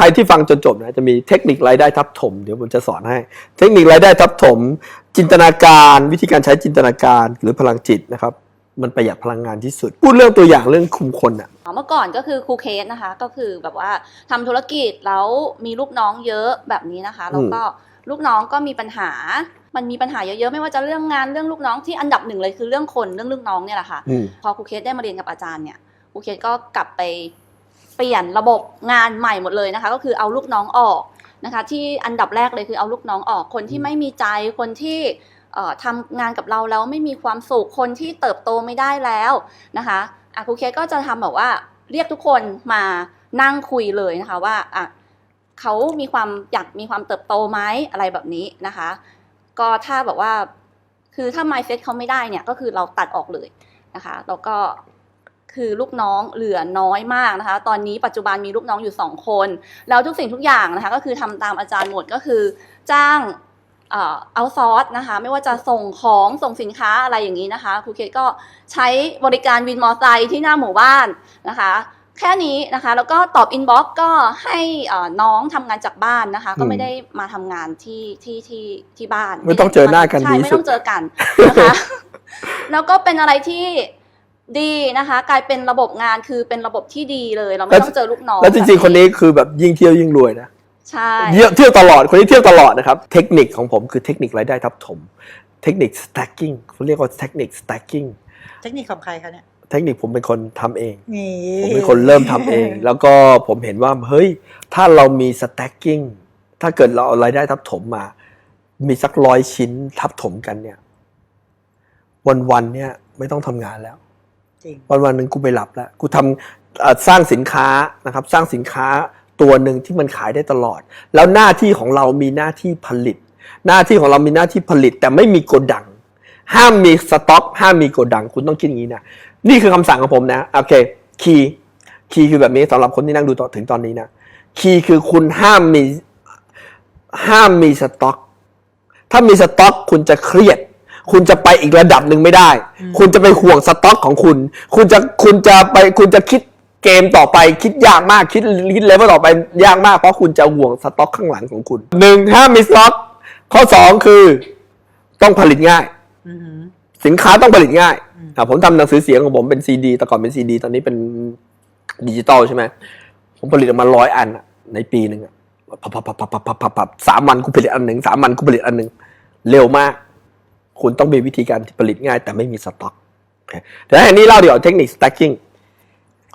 ใครที่ฟังจนจบนะจะมีเทคนิครายได้ทับถม เดี๋ยวผมจะสอนให้ เทคนิครายได้ทับถม จินตนาการวิธีการใช้จินตนาการหรือพลังจิตนะครับ มันประหยัดพลังงานที่สุด พูดเรื่องตัวอย่างเรื่องคุมคนอะเมื่อก่อนก็คือครูเคสนะคะ ก็คือแบบว่าทำธุรกิจแล้วมีลูกน้องเยอะแบบนี้นะคะแล้วก็ลูกน้องก็มีปัญหา มันมีปัญหาเยอะๆ ไม่ว่าจะเรื่องงานเรื่องลูกน้องที่อันดับหนึ่งเลยคือเรื่องคนเรื่องลูกน้องเนี่ยแหละค่ะอืมพอครูเคสได้มาเรียนกับอาจารย์เนี่ยครูเคสก็กลับไป เปลี่ยนระบบงานใหม่หมดเลยนะคะ ก็คือเอาลูกน้องออกนะคะ ที่อันดับแรกเลยคือเอาลูกน้องออกคนที่ไม่มีใจคนที่ทำงานกับเราแล้วไม่มีความสุขคนที่เติบโตไม่ได้แล้วนะคะอะครูเคสก็จะทำแบบว่าเรียกทุกคนมานั่งคุยเลยนะคะว่าอะเขามีความอยากมีความเติบโตไหมอะไรแบบนี้นะคะ ก็ถ้าแบบว่าคือถ้า mindset เขาไม่ได้เนี่ยก็คือเราตัดออกเลยนะคะ แล้วก็ คือลูกน้องเหลือน้อยมากนะคะ ตอนนี้ปัจจุบันมีลูกน้องอยู่สองคน แล้วทุกสิ่งทุกอย่างนะคะก็คือทำตามอาจารย์หมดก็คือจ้างเอ่อเอาซอร์สนะคะไม่ว่าจะส่งของส่งสินค้าอะไรอย่างนี้นะคะครูเคสก็ใช้บริการวินมอเตอร์ไซค์ที่หน้าหมู่บ้านนะคะแค่นี้นะคะแล้วก็ตอบอินบ็อกซ์ก็ให้เอ่อน้องทำงานจากบ้านนะคะ ก็ไม่ได้มาทำงานที่ที่ที่ที่บ้าน ไม่ต้องเจอหน้ากันใช่ดีไม่สุต้ดองเจอกันนะคะแล้วก็เป็นอะไรที่ ดีนะคะ กลายเป็นระบบงานคือเป็นระบบที่ดีเลย เราไม่ต้องเจอลูกน้องแล้วจริงๆ คนนี้คือแบบยิ่งเที่ยวยิ่งรวยนะใช่เที่ยวเที่ยวตลอดคนนี้เที่ยวตลอดนะครับ เทคนิคของผมคือเทคนิครายได้ทับถม เทคนิค stacking เขาเรียกว่าเทคนิค stacking เทคนิคของใครคะเนี่ยเทคนิคผมเป็นคนทำเองนี่ผมเป็นคนเริ่มทำเอง แล้วก็ผมเห็นว่าเฮ้ย ถ้าเรามี stacking ถ้าเกิดเราเอารายได้ทับถมมา มีสักร้อยชิ้นทับถมกันเนี่ย วันๆเนี่ยไม่ต้องทำงานแล้วจริง วันวันหนึ่งกูไปหลับแล้วกูทำสร้างสินค้านะครับ สร้างสินค้าตัวหนึ่งที่มันขายได้ตลอด แล้วหน้าที่ของเรามีหน้าที่ผลิต หน้าที่ของเรามีหน้าที่ผลิต แต่ไม่มีโกดัง ห้ามมีสต็อก ห้ามมีโกดัง คุณต้องคิดอย่างนี้นะนี่คือคำสั่งของผมนะโอเคคีย์คีย์คือแบบนี้สำหรับคนที่นั่งดูต่อถึงตอนนี้นะคีย์คือคุณห้ามมีห้ามมีสต็อก ถ้ามีสต็อก คุณจะเครียด คุณจะไปอีกระดับหนึ่งไม่ได้ คุณจะไปห่วงสต็อกของคุณ คุณจะคุณจะไปคุณจะคิดเกมต่อไปคิดยากมากคิดคิดเลเวลต่อไปยากมากเพราะคุณจะห่วงสต็อกข้างหลังของคุณหนึ่งห้ามมีสต็อกข้อสองคือ ต้องผลิตง่ายสินค้าต้องผลิตง่ายผมทำหนังสือเสียงของผมเป็นซีดีแต่ก่อนเป็นซีดีตอนนี้เป็นดิจิตอลใช่ไหมผมผลิตออกมาร้อยอันในปีหนึ่งพับพับพับพับสามวันกูผลิตอันหนึ่งสามวันกูผลิตอันหนึ่งเร็วมาก คุณต้องมีวิธีการที่ผลิตง่าย แต่ไม่มีสต็อกโอเคแต่อันนี้เล่าเดี๋ยวเทคนิค stacking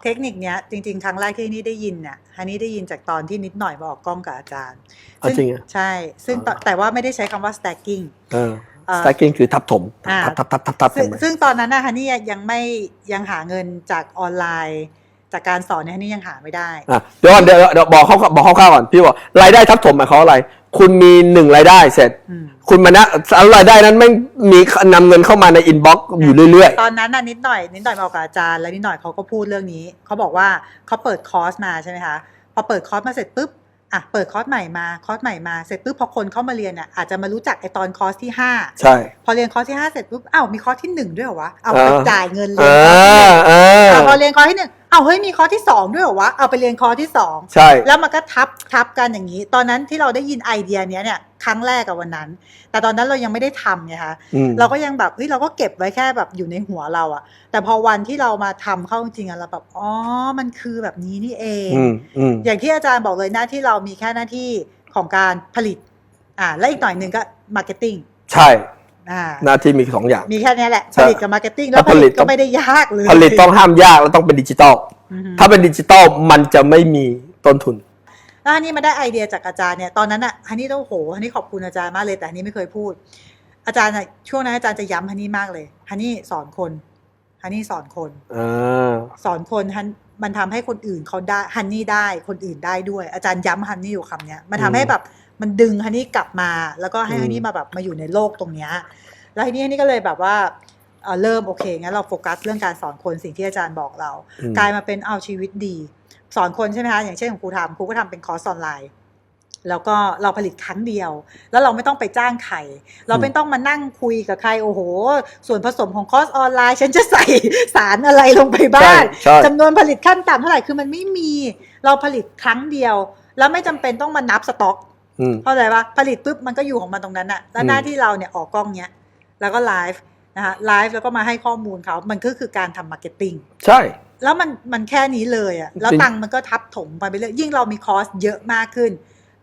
เทคนิคเนี้ยจริงๆ ครั้งแรกที่นี่ได้ยินเนี่ยฮันนี่ได้ยินจากตอนที่นิดหน่อยมาออกกล้องกับอาจารย์เอาจริงอะใช่ ซึ่งตอนอ๋อแต่ว่าไม่ได้ใช้คำว่า stacking เออเอ่อ stacking คือทับถมอ่าทับทับทับทับทับซึ่งกันไปซึ่งตอนนั้นนะฮันนี่ยังไม่ยังหาเงินจากออนไลน์ จากการสอนเนี่ยฮันนี่ยังหาไม่ได้ อะเดี๋ยวก่อนเดี๋ยวเดี๋ยวบอกเขาบอกคร่าวๆก่อนพี่บอกรายได้ทับถมหมายความว่าอะไร คุณมีหนึ่งรายได้เสร็จ อืม คุณมานะแล้วรายได้นั้นไม่มีนำเงินเข้ามาในอินบ็อกซ์อยู่เรื่อย ตอนนั้นน่ะนิดหน่อยนิดหน่อยมาออกกับอาจารย์แล้วนิดหน่อยเขาก็พูดเรื่องนี้เขาบอกว่าเขาเปิดคอร์สมาใช่ไหมคะพอเปิดคอร์สมาเสร็จปุ๊บอะเปิดคอร์สใหม่มาคอร์สใหม่มาเสร็จปุ๊บพอคนเข้ามาเรียนอะอาจจะมารู้จักไอตอนคอร์สที่ห้าๆ ใช่ พอเรียนคอร์สที่ห้าเสร็จปุ๊บอ้าวมีคอร์สที่หนึ่งด้วยเหรอวะเอาอ่าไปจ่ายเงินเลอ่ยคอร์สที่หนึ่งาอ่า อะพอเรียนคอร์สที่หนึ่งอ้าวเฮ้ยมีคอร์สที่สองด้วยเหรอวะเอาไปเรียนคอร์สที่สองใช่ แล้วมันก็ทับทับกันอย่างนี้ ตอนนั้นที่เราได้ยินไอเดียเนี้ยเนี่ยครั้งแรกกับวันนั้น แต่ตอนนั้นเรายังไม่ได้ทำไงคะอืม เราก็ยังแบบเฮ้ยเราก็เก็บไว้แค่แบบอยู่ในหัวเราอะแต่พอวันที่เรามาทำเข้าจริงๆอะเราแบบอ๋อมันคือแบบนี้นี่เอง อืมอืม อย่างที่อาจารย์บอกเลยหน้าที่เรามีแค่หน้าที่ของการผลิตอ่าและอีกหน่อยหนึ่งก็มาร์เก็ตติ้ง ใช่อ่า หน้าที่มีสองอย่าง มีแค่เนี้ยแหละใช่ผลิตกับมาร์เก็ตติ้งแล้วถ้าผผลิลิตตต้ก็องไม่ได้ยากเลย ผลิตต้องห้ามยากแล้วต้องเป็นดิจิตอลอือฮึถ้าเป็นดิจิตอลมันจะไม่มีต้นทุนแล้วฮันนี่มาได้ไอเดียจากอาจารย์เนี่ยตอนนั้นอะฮันนี่ต้องโหฮันนี่ขอบคุณอาจารย์มากเลย แต่ฮันนี่ไม่เคยพูด อาจารย์อะช่วงนั้นอาจารย์จะย้ำฮันนี่มากเลยฮันนี่สอนคนฮันนี่สอนคนอ่าสอนคนฮันมันทำให้คนอื่นเขาได้ฮันนี่ได้คนอื่นได้ด้วย อาจารย์ย้ำฮันนี่อยู่คำเนี้ยมันทำให้แบบ มันดึงฮันนี่กลับมา แล้วก็ให้ฮันนี่มาแบบมาอยู่ในโลกตรงเนี้ยแล้วทีนี้ฮันนี่ก็เลยแบบว่าเอ่อเริ่มโอเคงั้นเราโฟกัสเรื่องการสอนคนสิ่งที่อาจารย์บอกเราอืมกลายมาเป็นเอาชีวิตดี สอนคนใช่ไหมคะอย่างเช่นของครูทำครูก็ทำเป็นคอร์สออนไลน์แล้วก็เราผลิตครั้งเดียว แล้วเราไม่ต้องไปจ้างใครเราไม่ต้องมานั่งคุยกับใครโอ้โห ส่วนผสมของคอร์สออนไลน์ฉันจะใส่สารอะไรลงไปบ้างใช่ใช่จำนวนผลิตขั้นต่ำเท่าไหร่คือมันไม่มีเราผลิตครั้งเดียว แล้วไม่จำเป็นต้องมานับสต็อกอืม เข้าใจปะผลิตปุ๊บมันก็อยู่ของมันตรงนั้นอะแล้วอืมหน้าที่เราเนี่ยออกกล้องเนี้ยแล้วก็ไลฟ์นะคะไลฟ์แล้วก็มาให้ข้อมูลเขามันก็คือการทำมาร์เก็ตติ้งใช่ แล้วมันมันแค่นี้เลยอะแล้วจริงตังค์มันก็ทับถมไปเรื่อยยิ่งเรามีคอร์สเยอะมากขึ้น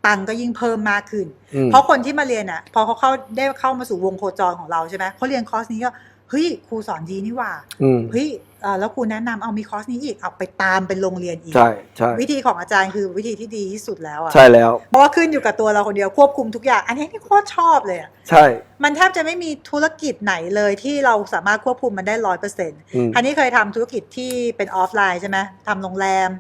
ตังค์ก็ยิ่งเพิ่มมากขึ้นอืมเพราะคนที่มาเรียนอะพอเขาเข้าได้เข้ามาสู่วงโคจรของเราใช่ไหมเขาเรียนคอร์สนี้ก็ เฮ้ยครูสอนดีนี่หว่าอืมเฮ้ยเอ่อแล้วครูแนะนำเอามีคอร์สนี้อีกเอาไปตามเป็นโรงเรียนอีกใช่ใช่วิธีของอาจารย์คือวิธีที่ดีที่สุดแล้วอะใช่แล้วเพราะว่าขึ้นอยู่กับตัวเราคนเดียวควบคุมทุกอย่าง อันนี้ที่โคตรชอบเลยอะใช่ มันแทบจะไม่มีธุรกิจไหนเลยที่เราสามารถควบคุมมันได้ร้อยเปอร์เซ็นต์อืมอันนี้เคยทำธุรกิจที่เป็นออฟไลน์ใช่ไหมทำโรงแรม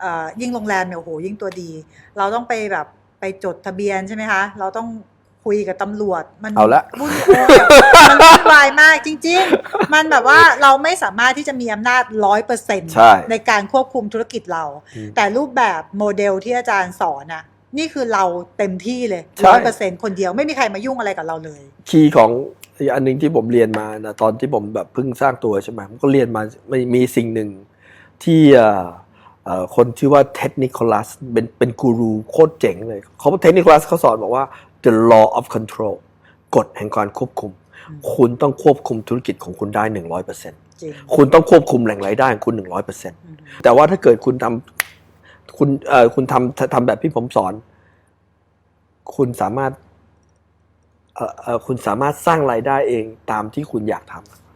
เอ่อยิ่งโรงแรมเนี่ยโอ้โหยิ่งตัวดี เราต้องไปแบบไปจดทะเบียนใช่ไหมคะ เราต้อง คุยกับตำรวจ มันเอาละวุ่นวายมันวุ่นวายมากจริง ๆ มันแบบว่าเราไม่สามารถที่จะมีอำนาจร้อยเปอร์เซ็นต์ใช่ในการควบคุมธุรกิจเราอืมแต่รูปแบบโมเดลที่อาจารย์สอนน่ะนี่คือเราเต็มที่เลยใช่ร้อยเปอร์เซ็นต์คนเดียวไม่มีใครมายุ่งอะไรกับเราเลย คีย์ของอีกอันหนึ่งที่ผมเรียนมานะตอนที่ผมแบบเพิ่งสร้างตัวใช่ไหมผมก็เรียนมาไม่มีสิ่งหนึ่งที่เอ่อเอ่อคนชื่อว่าเท c นิคลัสเป็นเป็นกูรูโคตรเจ๋งเลยเขาเท c นิคลัสเขาสอนบอกว่า the law of control กฎแห่งการควบคุมอืมคุณต้องควบคุมธุรกิจของคุณได้หนึ่งร้อยเปอร์เซ็นต์จริงคุณต้องควบคุมแหล่งรายได้ของคุณหนึ่งร้อยเปอร์เซ็นต์อืมแต่ว่าถ้าเกิดคุณทำคุณเอ่อคุณทำทำแบบที่ผมสอน คุณสามารถเอ่อเอ่อคุณสามารถสร้างรายได้เองตามที่คุณอยากทำ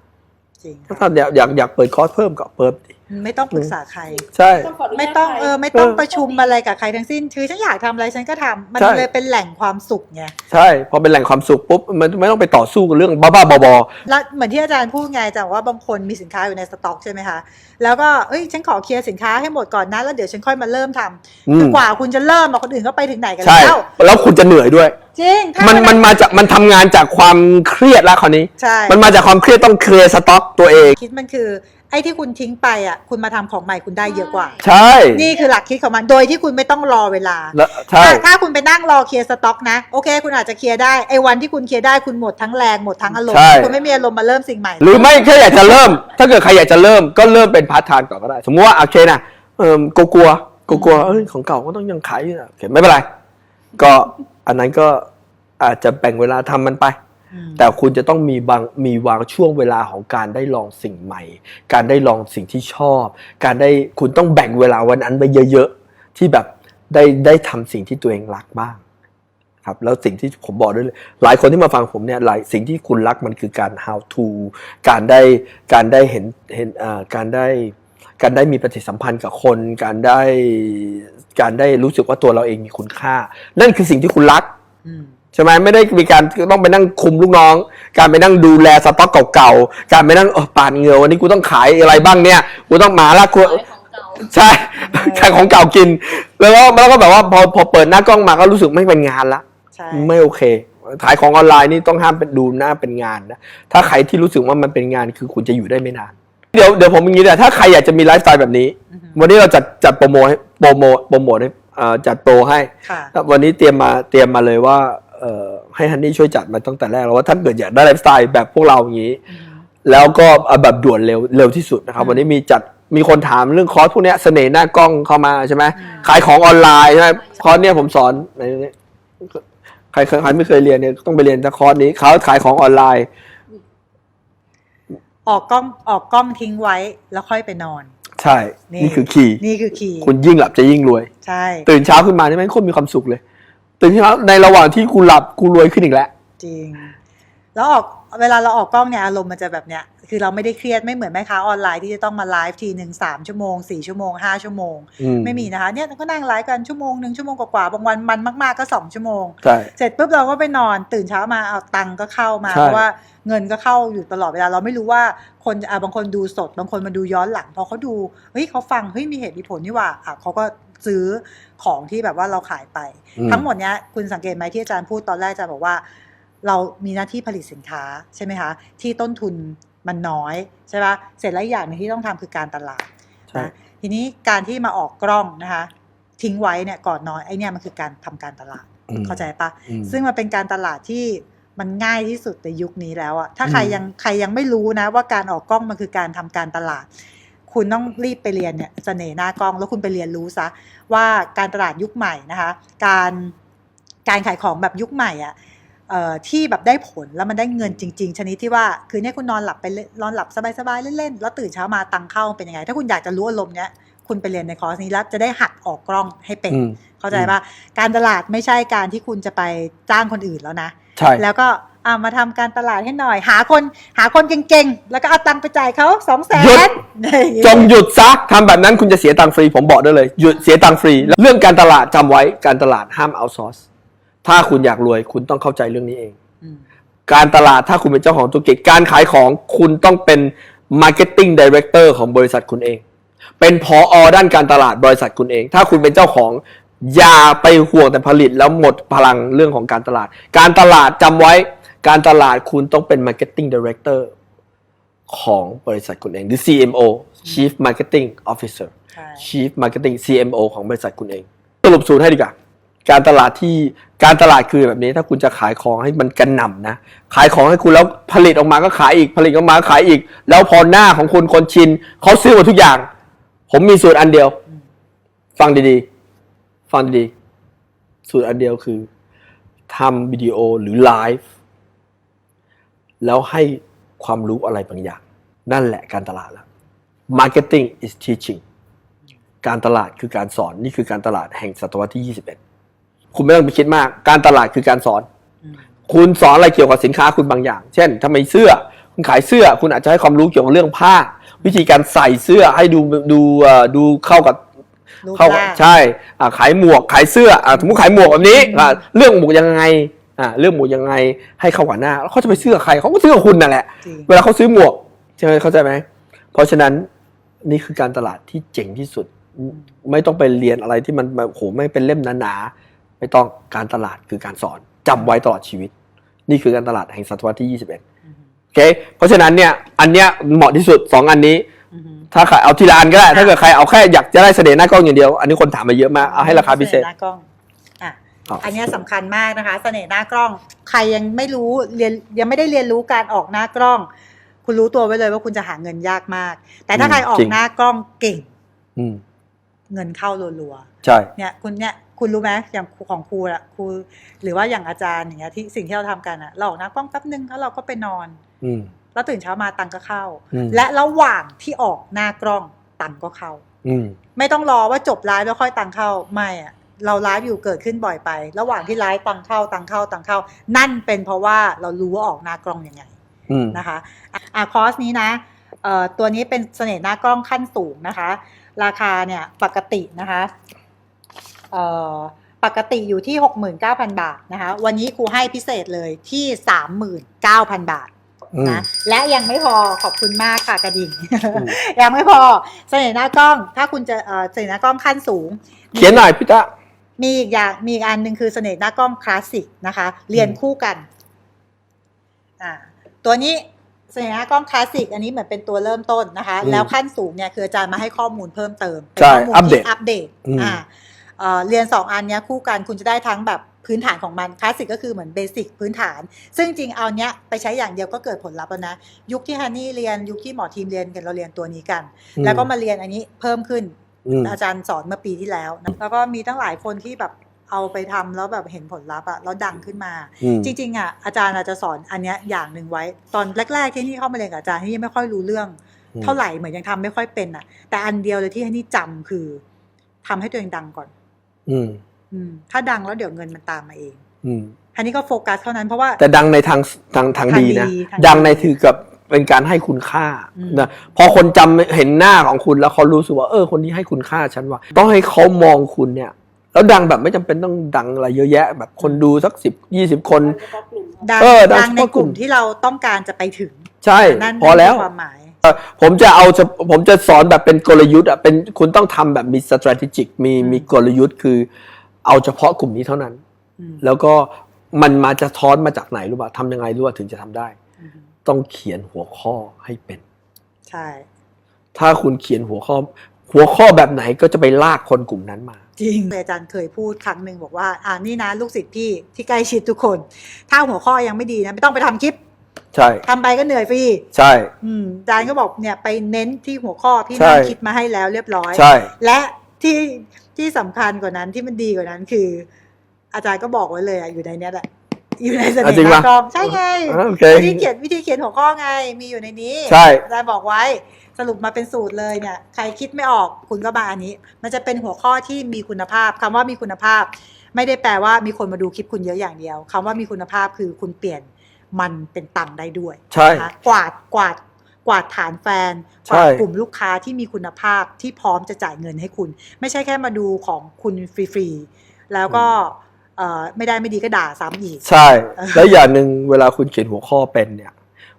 จริงถ้าอยากอยากอยากเปิดคอร์สเพิ่มก็เปิดดิไม่ต้องปรึกษาใคร ใช่ ไม่ต้องเออไม่ต้องเออประชุมอะไรกับใครทั้งสิ้นคือฉันอยากทำอะไรฉันก็ทำมันใช่ เลยเป็นแหล่งความสุขไงใช่พอเป็นแหล่งความสุขปุ๊บมันไม่ต้องไปต่อสู้กับเรื่องบ้าๆบอแล้วเหมือนที่อาจารย์พูดไงอาจารย์ว่าบางคนมีสินค้าอยู่ในสต็อกใช่ไหมคะแล้วก็เอ้ยฉันขอเคลียร์สินค้าให้หมดก่อนนะแล้วเดี๋ยวฉันค่อยมาเริ่มทำๆอืคืมอกว่าคุณจะเริ่มอะคนอื่นก็ไปถึงไหนกันใช่ แล้ว แล้วคุณจะเหนื่อยด้วย จริงถ้ามันวัมันมาจากมันทำงานจากความเครียดแล้วคราวนี้ ใช่ มันมาจากความเครียดต้องเคลียร์สต็อกตัวเอง คิดมันคือ ไอ้ที่คุณทิ้งไปอะ คุณมาทำของใหม่คุณได้เยอะกว่า ใช่นี่คือหลักคิดของมันโดยที่คุณไม่ต้องรอเวลา แล้วใช่ ถ้าถ้าคุณไปนั่งรอเคลียร์สต็อกนะ โอเค คุณอาจจะเคลียร์ได้ไอ้วันที่คุณเคลียร์ได้คุณหมดทั้งแรงหมดทั้งอารมณ์ใช่คุณไม่มีอารมณ์มาเริ่มสิ่งใหม่หรือไม่แค่อยากจะเริ่ม ถ้าเกิดใครอยากจะเริ่มก็เริ่มเป็นพาร์ทไทม์ก่อนก็ได้ สมมติว่าโอเคนะเออกลัวกลัวกลัวกลัวเอ้ยของเก่าก็ต้องยังขายอยู่นะโอเคไม่เป็นไร ก็ อันนั้นก็อาจจะแบ่งเวลาทำมันไปอืมแต่คุณจะต้องมีบางมีวางช่วงเวลาของการได้ลองสิ่งใหม่ การได้ลองสิ่งที่ชอบ การได้คุณต้องแบ่งเวลาวันนั้นไปเยอะๆที่แบบได้ได้ทำสิ่งที่ตัวเองรักบ้างครับแล้วสิ่งที่ผมบอกด้วยเลยหลายคนที่มาฟังผมเนี่ยหลายสิ่งที่คุณรักมันคือการ how to การได้การได้เห็นเห็นอ่าการได้การได้มีปฏิสัมพันธ์กับคน การได้ การได้รู้สึกว่าตัวเราเองมีคุณค่า นั่นคือสิ่งที่คุณรักอืมใช่ไหมไม่ได้มีการต้องไปนั่งคุมลูกน้อง การไปนั่งดูแลสต็อกเก่าๆการไปนั่งเออปาดเหงื่อวันนี้กูต้องขายอะไรบ้างเนี่ยกูต้องมาละกูขายของเก่าใช่ขายของเก่ากิน แล้วก็แล้วก็แบบว่าพอพอเปิดหน้ากล้องมาก็รู้สึกไม่เป็นงานละใช่ไม่โอเคขายของออนไลน์นี่ต้องห้ามเป็นดูหน้าเป็นงานนะถ้าใครที่รู้สึกว่ามันเป็นงานคือคุณจะอยู่ได้ไม่นาน เดี๋ยวเดี๋ยวผมอย่างนี้แต่ถ้าใครอยากจะมีไลฟ์สไตล์แบบนี้อือฮึวันนี้เราจัดจัดโปรโมทให้โปรโมทโปรโมทให้อ่าจัดโปรให้ ค่ะครับวันนี้เตรียมมาเตรียมมาเลยว่าเอ่อให้ฮันนี่ช่วยจัดมาตั้งแต่แรกแล้วว่าถ้าเกิดอยากได้ไลฟ์สไตล์แบบพวกเราอย่างนี้อืมแล้วก็เอาแบบด่วนเร็วเร็วที่สุดนะครับอืมวันนี้มีจัดมีคนถามเรื่องคอร์สพวกเนี้ยเสน่ห์หน้ากล้องเข้ามาใช่ไหมอืมขายของออนไลน์ใช่ไหมคอร์สเนี้ยผมสอนในนี้ใครเคยใครไม่เคยเรียนเนี่ยต้องไปเรียนแต่คอร์สนี้เขาขายของออนไลน์ ออกกล้องออกกล้องทิ้งไว้แล้วค่อยไปนอน ใช่นี่นี่คือคีย์นี่คือคีย์คุณยิ่งหลับจะยิ่งรวย ใช่ ตื่นเช้าขึ้นมานี่แม่งโคตรมีความสุขเลย ตื่นเช้าในระหว่างที่กูหลับกูรวยขึ้นอีกแล้วจริง แล้วออกเวลาเราออกกล้องเนี่ยอารมณ์มันจะแบบเนี้ยคือเราไม่ได้เครียดไม่เหมือนแม่ค้าออนไลน์ที่จะต้องมาไลฟ์ทีหนึ่งสามชั่วโมงสี่ชั่วโมงห้าชั่วโมงอืไม่มีนะคะเนี่ยก็นั่งไลฟ์กันชั่วโมงหนึ่งชั่วโมงกว่าๆบางวันมันมากๆก็สองชั่วโมงใช่เสร็จปุ๊บเราก็ไปนอนตื่นเช้ามาเอาตังค์ก็เข้ามาใช่เพราะว่าเงินก็เข้าอยู่ตลอดเวลาเราไม่รู้ว่าคนอะบางคนดูสด บางคนมาดูย้อนหลังพอเขาดูเฮ้ยเขาฟังเฮ้ยมีเหตุมีผลนี่หว่าอะเขาก็ซื้อของที่แบบว่าเราขายไปอืมทั้งหมดเนี้ยคุณสังเกตไหมที่อาจารย์พูดตอนแรกอาจารย์บอกว่า เรามีหน้าที่ผลิตสินค้าใช่ไหมคะที่ต้นทุนมันน้อยใช่ปะเสร็จแล้วอีกอย่างหนึงที่ต้องทำคือการตลาดใช่นะทีนี้การที่มาออกกล้องนะคะทิ้งไว้เนี่ยก่อนนอนไอเนี่ยมันคือการทำการตลาดอืมเข้าใจปะอืมซึ่งมันเป็นการตลาดที่มันง่ายที่สุดในยุคนี้แล้วอะถ้าใครอืมยังใครยังไม่รู้นะว่าการออกกล้องมันคือการทำการตลาด คุณต้องรีบไปเรียนเนี่ยเสน่ห์หน้ากล้องแล้วคุณไปเรียนรู้ซะว่าการตลาดยุคใหม่นะคะ การการขายของแบบยุคใหม่อะเอ่อ ที่แบบได้ผลแล้วมันได้เงินจริง ๆ ชนิดที่ว่าคือเนี่ยคุณนอนหลับไปเล่นนอนหลับสบายๆเล่นๆแล้วตื่นเช้ามาตังค์เข้าเป็นยังไง ถ้าคุณอยากจะรู้อารมณ์เนี้ยคุณไปเรียนในคอร์สนี้แล้วจะได้หัดออกกล้องให้เป็นอืมเข้าใจป่ะการตลาดไม่ใช่การที่คุณจะไปจ้างคนอื่นแล้วนะใช่แล้วก็เอามาทำการตลาดให้หน่อย หาคนหาคนเก่งๆ แล้วก็เอาตังค์ไปจ่ายเขาสองแสหยุนดจงหยุดซะทำแบบนั้นคุณจะเสียตังค์ฟรีผมบอกได้เลย หยุดเสียตังค์ฟรีแล้วเรื่องการตลาดจำไว้การตลาดห้ามเอาซอร์ส ถ้าคุณอยากรวย คุณต้องเข้าใจเรื่องนี้เอง การตลาดถ้าคุณเป็นเจ้าของธุรกิจการขายของคุณต้องเป็น Marketing Director ของบริษัทคุณเอง เป็นพออด้านการตลาดบริษัทคุณเอง ถ้าคุณเป็นเจ้าของอย่าไปห่วงแต่ผลิตแล้วหมดพลังเรื่องของการตลาด การตลาดจำไว้ การตลาดคุณต้องเป็น Marketing Director ของบริษัทคุณเอง หรือ CMO Chief Marketing Officer ใช่ Chief Marketing CMO ของบริษัทคุณเอง สรุปสูตรให้ดีกว่า การตลาดที่การตลาดคือแบบนี้ ถ้าคุณจะขายของให้มันกระหน่ำนะ ขายของให้คุณแล้วผลิตออกมาก็ขายอีกผลิตออกมาก็ขายอีก แล้วพอหน้าของคุณคนชินเขาซื้อหมดทุกอย่าง ผมมีสูตรอันเดียว ฟังดีๆ ฟังดีๆ สูตรอันเดียวคือทำวิดีโอหรือไลฟ์แล้วให้ความรู้อะไรบางอย่าง นั่นแหละการตลาดแล้ว Marketing is teaching การตลาดคือการสอนนี่คือการตลาดแห่งศตวรรษที่ 21 คุณไม่ต้องไปคิดมาก การตลาดคือการสอนอืมคุณสอนอะไรเกี่ยวกับสินค้าคุณบางอย่าง เช่นทำไมเสื้อ คุณขายเสื้อ คุณอาจจะให้ความรู้เกี่ยวกับเรื่องผ้า วิธีการใส่เสื้อให้ดูดูเอ่อดูเข้ากับรูปเข้าร่างใช่อ่าขายหมวกขายเสื้ออ่าสมมติขายหมวกแบบนี้อ่าเรื่องหมวกยังไงอ่าเรื่องหมวกยังไงให้เข้ากับหน้าแล้วเขาจะไปซื้อกับใครเขาก็ซื้อกับคุณนั่นแหละจริงเวลาเขาซื้อหมวกใช่ไหมเข้าใจไหมเพราะฉะนั้นนี่คือการตลาดที่เจ๋งที่สุด ไม่ต้องไปเรียนอะไรที่มันแบบโหไม่เป็นเล่มหนาๆ ไม่ต้องการตลาดคือการสอนจำไว้ตลอดชีวิต นี่คือการตลาดแห่งศตวรรษที่ 21อืมโอเคเพราะฉะนั้นเนี่ยอันเนี้ยเหมาะที่สุดสองอันนี้อืมถ้าใครเอาทีละอันก็ได้ ถ้าเกิดใครเอาแค่อยากจะได้เสน่ห์หน้ากล้องอย่างเดียว อันนี้คนถามมาเยอะมากเอาให้ราคาพิเศษสน่ห์หน้ากล้องอะอ๋ออัอันเนี้ยสำคัญมากนะคะเสน่ห์หน้ากล้อง ใครยังไม่รู้เรียนยังไม่ได้เรียนรู้การออกหน้ากล้อง คุณรู้ตัวไว้เลยว่าคุณจะหาเงินยากมาก แต่ถ้าใครออกหน้ากล้องเก่งอืมเงินเข้ารัวใช่ๆเนี่ยคุณเนี่ย คุณรู้ไหมอย่างครูของครูอะครูหรือว่าอย่างอาจารย์อย่างเงี้ยที่สิ่งที่เราทำกันอะเราออกหน้ากล้องแป๊บนึงแล้วเราก็ไปนอน อืมแล้วตื่นเช้ามาตังค์ก็เข้าอืมและระหว่างที่ออกหน้ากล้องตังค์ก็เข้า อืมไม่ต้องรอว่าจบไลฟ์แล้วค่อยตังค์เข้าไม่อะเราไลฟ์อยู่เกิดขึ้นบ่อยไป ระหว่างที่ไลฟ์ตังค์เข้าตังค์เข้าตังค์เข้า นั่นเป็นเพราะว่าเรารู้ว่าออกหน้ากล้องยังไงอืมนะคะอะอะคอร์สนี้นะเอ่อตัวนี้เป็นเสน่ห์หน้ากล้องขั้นสูงนะคะ ราคาเนี่ยปกตินะคะเอ่อ ปกติอยู่ที่ 69,000 บาทนะคะ วันนี้ครูให้พิเศษเลยที่ 39,000 บาทอืมนะและยังไม่พอขอบคุณมากค่ะกระดิ่งมยังไม่พอเสน่ห์หน้ากล้อง ถ้าคุณจะเอ่อเสน่ห์หน้ากล้องขั้นสูง เขียนหน่อยพี่ตะมีอีกอย่างมีอีกอันหนึ่งคือเสน่ห์หน้ากล้องคลาสสิกนะคะ เรียนคู่กันอ่าตัวนี้เสน่ห์หน้ากล้องคลาสสิกอันนี้เหมือนเป็นตัวเริ่มต้นนะคะอืมแล้วขั้นสูงเนี่ยคืออาจารย์มาให้ข้อมูลเพิ่มเติมเป็นใช่ข้อมูลอัปเดที่ตอัปเดตอืมอ่า เอ่อเรียนสองอันเนี้ยคู่กันคุณจะได้ทั้งแบบพื้นฐานของมันคลาสสิกก็คือเหมือนเบสิกพื้นฐาน ซึ่งจริงเอาเนี้ยไปใช้อย่างเดียวก็เกิดผลลัพธ์แล้วนะ ยุคที่ฮันนี่เรียนยุคที่หมอทีมเรียนกันเราเรียนตัวนี้กัน แล้วก็มาเรียนอันนี้เพิ่มขึ้นอืมอาจารย์สอนเมื่อปีที่แล้วนะแล้วก็มีตั้งหลายคนที่แบบเอาไปทำแล้วแบบเห็นผลลัพธ์อะแล้วดังขึ้นมาอืมจริงๆอะอาจารย์อาจจะสอนอันเนี้ยอย่างหนึ่งไว้ ตอนแรก ๆ ที่นี่เข้ามาเรียนกับอาจารย์ที่ยังไม่ค่อยรู้เรื่องอืมเท่าไหร่เหมือนยังทำไม่ค่อยเป็นอะแต่อันเดียวเลยที่ให้นี่จำคือทำให้ตัวเองดังก่อน อืมอืมถ้าดังแล้วเดี๋ยวเงินมันตามมาเอง อืมอันนี้ก็โฟกัสเท่านั้นเพราะว่า แต่ดังในทางทางทางดีนะทางดีทางดีดังในถือกับเป็นการให้คุณค่าอืมนะพอคนจำเห็นหน้าของคุณแล้วเขารู้สึกว่าเออคนนี้ให้คุณค่าฉันว่า ต้องให้เขามองคุณเนี่ย แล้วดังแบบไม่จำเป็นต้องดังอะไรเยอะแยะ แบบคนดูสักสิบยี่สิบคนดังเออดังดังในเฉพาะกกลุ่ลุ่มมที่เราต้องการจะไปถึงใช่นั่นพอแล้วนั่นคือความหมายเอ่อ ผมจะเอาเฉพผมจะสอนแบบเป็นกลยุทธ์อะเป็นคุณต้องทำแบบมี strategic มีอืมมีกลยุทธ์คือ เอาเฉพาะกลุ่มนี้เท่านั้นอืมแล้วก็มันมาจะท้อนมาจากไหนรู้ป่ะทำยังไงรู้ป่ะถึงจะทำได้อืมต้องเขียนหัวข้อให้เป็น ใช่ ถ้าคุณเขียนหัวข้อ หัวข้อแบบไหนก็จะไปลากคนกลุ่มนั้นมา จริงอาจารย์เคยพูดครั้งหนึ่งบอกว่า อ่านี่นะ ลูกศิษย์พี่ที่ใกล้ชิดทุกคน ถ้าหัวข้อยังไม่ดีนะไม่ต้องไปทำคลิป ใช่ทำไปก็เหนื่อยฟรีใช่ อืมอาจารย์ก็บอกเนี่ยไปเน้นที่หัวข้อพี่ใช่นั่งคิดมาให้แล้วเรียบร้อย ใช่ และที่ที่สำคัญกว่านั้นที่มันดีกว่านั้นคือ อาจารย์ก็บอกไว้เลยอะอยู่ในเนี้ยแหละอยู่ในเสน่อะจริงห์ปะกรอบใช่ไงอ่าโอเควิธีเขียนวิธีเขียนหัวข้อไงมีอยู่ในนี้ใช่อาจารย์บอกไว้สรุปมาเป็นสูตรเลยเนี่ย ใครคิดไม่ออกคุณก็มาอันนี้ มันจะเป็นหัวข้อที่มีคุณภาพคำว่ามีคุณภาพ ไม่ได้แปลว่ามีคนมาดูคลิปคุณเยอะอย่างเดียวคำว่ามีคุณภาพคือคุณเปลี่ยน มันเป็นตังค์ได้ด้วยใช่นะคะกวาดกวาดกวาดฐานแฟนกใช่วาดกลุ่มลูกค้าที่มีคุณภาพที่พร้อมจะจ่ายเงินให้คุณ ไม่ใช่แค่มาดูของคุณฟรีๆแล้วก็เอ่อไม่ได้ไม่ดีก็ด่าซ้ำอีก ใช่ แล้วอย่างหนึ่งเวลาคุณเขียนหัวข้อเป็นเนี่ย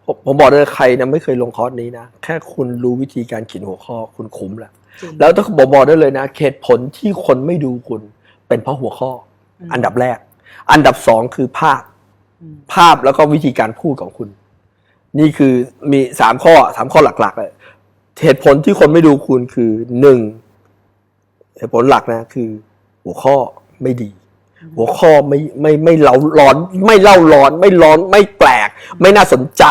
ผมผมบอกเลยใครนะไม่เคยลงคอร์สนี้นะ แค่คุณรู้วิธีการเขียนหัวข้อคุณคุ้มแล้วจริงแล้วต้องบอกบอกได้เลยนะเหตุผลที่คนไม่ดูคุณ เป็นเพราะหัวข้ออมอันดับแรก อันดับสองคือภาพอืม ภาพแล้วก็วิธีการพูดของคุณ นี่คือมีสามข้อสามข้อหลักๆเลยเหตุผลที่คนไม่ดูคุณคือหนึ่งเหตุผลหลักนะคือ หัวข้อไม่ดี หัวข้อไม่ไม่ไม่เล่าร้อน ไม่เล่าร้อน ไม่ร้อนไม่แปลก ไม่น่าสนใจ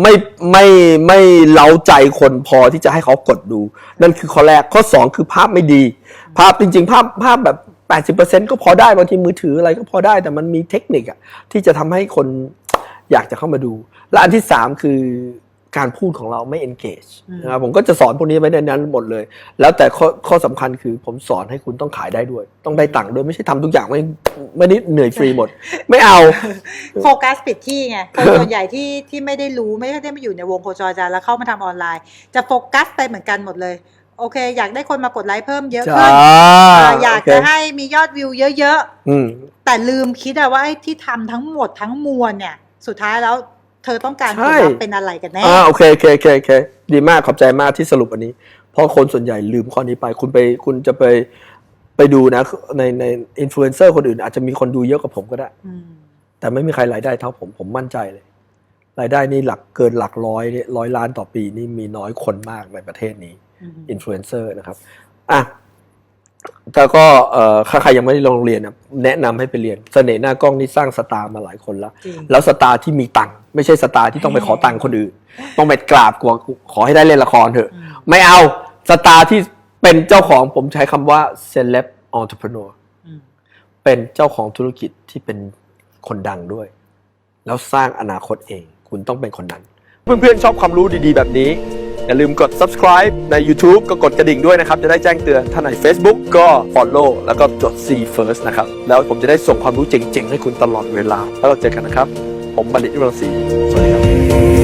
ไม่ไม่ไม่เล้าใจคนพอที่จะให้เขากดดู นั่นคือข้อแรกข้อสองคือภาพไม่ดี ภาพจริง ๆ ภาพภาพแบบ 80%ก็พอได้บางทีมือถืออะไรก็พอได้แต่มันมีเทคนิคอะที่จะทำให้คนอยากจะเข้ามาดู และอันที่สามคือการพูดของเราไม่ engage อืมนะครับผมก็จะสอนพวกนี้ไว้ในนั้นหมดเลย แล้วแต่ข้อข้อสำคัญคือผมสอนให้คุณต้องขายได้ด้วย ต้องได้ตังค์ด้วยไม่ใช่ทำทุกอย่างไม่ไม่ได้เหนื่อยฟรีหมด ไม่เอา โฟกัสปิดที่ไงคนส่วนใหญ่ที่ที่ไม่ได้รู้ไม่ได้มาอยู่ในวงโคจรอาจารย์แล้วเข้ามาทำออนไลน์ จะโฟกัสไปเหมือนกันหมดเลย โอเค อยากได้คนมากดไลค์เพิ่มเยอะจ้าขึ้นอ่าอยากโเคจะให้มียอดวิวเยอะอืมๆแต่ลืมคิดอะว่าไอ้ที่ทำทั้งหมดทั้งมวลเนี่ย สุดท้ายแล้วเธอต้องการผลลัพธ์เป็นอะไรกันแน่อ่าโอเคโอเคโอเคโอเคดีมากขอบใจมากที่สรุปอันนี้ เพราะคนส่วนใหญ่ลืมข้อนี้ไป คุณไปคุณจะไปไปดูนะ ในในอินฟลูเอนเซอร์คนอื่น อาจจะมีคนดูเยอะกว่าผมก็ได้อืมแต่ไม่มีใครรายได้เท่าผมผมมั่นใจเลย รายได้นี่หลักเกินหลักร้อยเนี่ยร้อยล้านต่อปีนี่มีน้อยคนมากในประเทศนี้ อืมอินฟลูเอนเซอร์นะครับอะแต่ก็เอ่อถ้าใครยังไม่ได้ลองเรียนนะแนะนำให้ไปเรียน เสน่ห์หน้ากล้องนี่สร้างสตาร์มาหลายคนแล้วจริงแล้วสตาร์ที่มีตังค์ไม่ใช่สตาร์ที่ต้องไปขอตังค์คนอื่น ต้องไปกราบกลัวขอให้ได้เล่นละครเถอะอืมไม่เอาสตาร์ที่เป็นเจ้าของผมใช้คำว่า celeb entrepreneur อืมเป็นเจ้าของธุรกิจที่เป็นคนดังด้วย แล้วสร้างอนาคตเอง คุณต้องเป็นคนนั้น เพื่อนๆชอบความรู้ดีๆ แบบนี้ อย่าลืมกด subscribe ใน YouTube ก็กดกระดิ่งด้วยนะครับ จะได้แจ้งเตือนถ้าใน Facebook ก็ follow แล้วก็กด see first นะครับ แล้วผมจะได้ส่งความรู้เจ๋งๆ ให้คุณตลอดเวลา แล้วเราเจอกันนะครับ ผมบัณฑิตวิรังศรีสวัสดีครับ